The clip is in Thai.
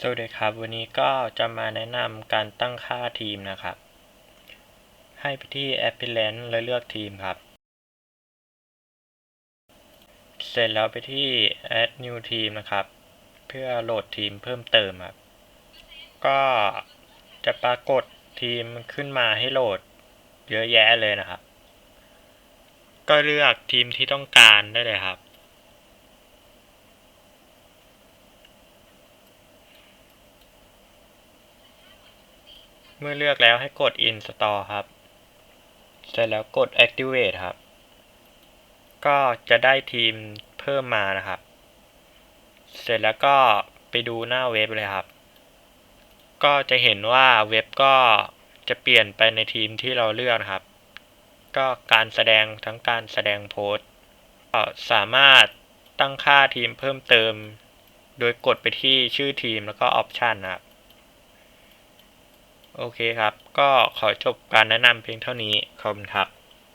สวัสดีครับ วันนี้ก็จะมาแนะนำการตั้งค่าทีมนะครับ ให้ไปที่ Appearance แล้วเลือกทีมครับ เสร็จแล้วไปที่ Add New Team นะครับ เพื่อโหลดทีมเพิ่มเติมครับ ก็จะปรากฏทีมขึ้นมาให้โหลดเยอะแยะเลยนะครับ ก็เลือกทีมที่ต้องการได้เลยครับ เมื่อเลือกแล้วให้กด install ครับ เสร็จแล้วกด activate ครับ ก็จะได้ทีมเพิ่มมานะครับ เสร็จแล้วก็ไปดูหน้าเว็บเลยครับ ก็จะเห็นว่าเว็บก็จะเปลี่ยนไปในทีมที่เราเลือกนะครับ ก็การแสดงทั้งการแสดงโพสก็สามารถตั้งค่าทีมเพิ่มเติม โดยกดไปที่ชื่อทีมแล้วก็ออปชันนะครับ โอเคครับ ก็ขอจบการแนะนำเพียงเท่านี้ ขอบคุณครับ